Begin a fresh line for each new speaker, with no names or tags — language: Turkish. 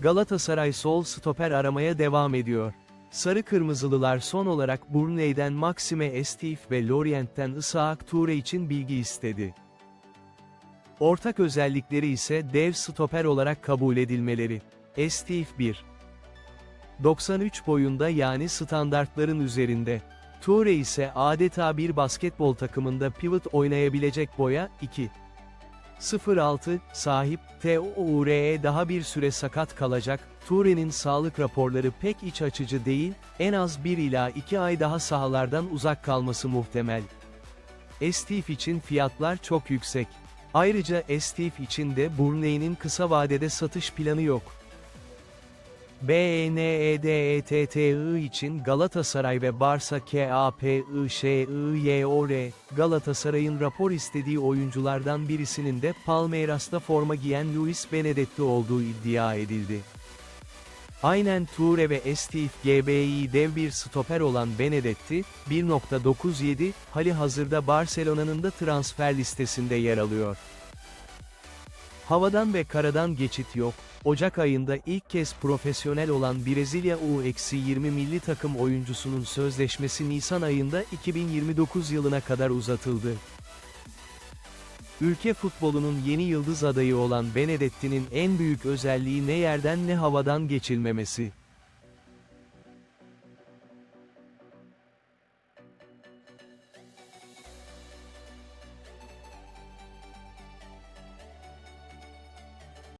Galatasaray sol stoper aramaya devam ediyor. Sarı Kırmızılılar son olarak Burnley'den Maxime Estif ve Lorient'ten Isaac Toure için bilgi istedi. Ortak özellikleri ise dev stoper olarak kabul edilmeleri. Estif 1. 93 boyunda yani standartların üzerinde. Toure ise adeta bir basketbol takımında pivot oynayabilecek boya, 2. 06, sahip, TOUR'e daha bir süre sakat kalacak, Toure'nin sağlık raporları pek iç açıcı değil, en az 1 ila 2 ay daha sahalardan uzak kalması muhtemel. Estif için fiyatlar çok yüksek. Ayrıca Estif için de Burnley'nin kısa vadede satış planı yok. E BNEDETTI için Galatasaray ve Barça KAPIŞIYOR, Galatasaray'ın rapor istediği oyunculardan birisinin de Palmeiras'ta forma giyen Luis Benedetti olduğu iddia edildi. Aynen Toure ve Estif GB'yi dev bir stoper olan Benedetti, 1.97, hali hazırda Barcelona'nın da transfer listesinde yer alıyor. Havadan ve karadan geçit yok. Ocak ayında ilk kez profesyonel olan Brezilya U-20 milli takım oyuncusunun sözleşmesi Nisan ayında 2029 yılına kadar uzatıldı. Ülke futbolunun yeni yıldız adayı olan Benedetti'nin en büyük özelliği ne yerden ne havadan geçilmemesi.